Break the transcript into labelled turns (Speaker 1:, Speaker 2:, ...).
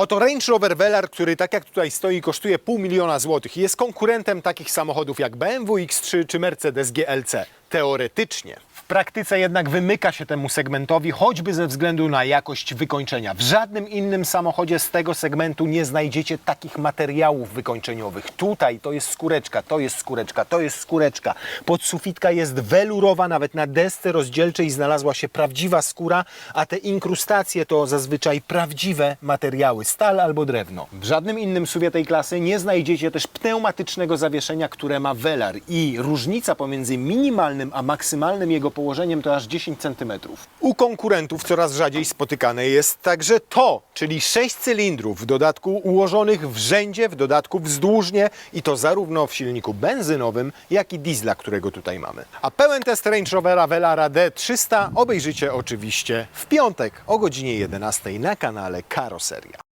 Speaker 1: Oto Range Rover Velar, który tak jak tutaj stoi kosztuje pół miliona złotych i jest konkurentem takich samochodów jak BMW X3 czy Mercedes GLC. Teoretycznie. Praktyce jednak wymyka się temu segmentowi, choćby ze względu na jakość wykończenia. W żadnym innym samochodzie z tego segmentu nie znajdziecie takich materiałów wykończeniowych. Tutaj to jest skóreczka, to jest skóreczka, to jest skóreczka. Podsufitka jest welurowa, nawet na desce rozdzielczej znalazła się prawdziwa skóra, a te inkrustacje to zazwyczaj prawdziwe materiały, stal albo drewno. W żadnym innym suwie tej klasy nie znajdziecie też pneumatycznego zawieszenia, które ma Velar i różnica pomiędzy minimalnym a maksymalnym jego położeniem to aż 10 cm. U konkurentów coraz rzadziej spotykane jest także to, czyli 6 cylindrów, w dodatku ułożonych w rzędzie, w dodatku wzdłużnie i to zarówno w silniku benzynowym, jak i diesla, którego tutaj mamy. A pełen test Range Rovera Velara D300 obejrzycie oczywiście w piątek o godzinie 11 na kanale Karoseria.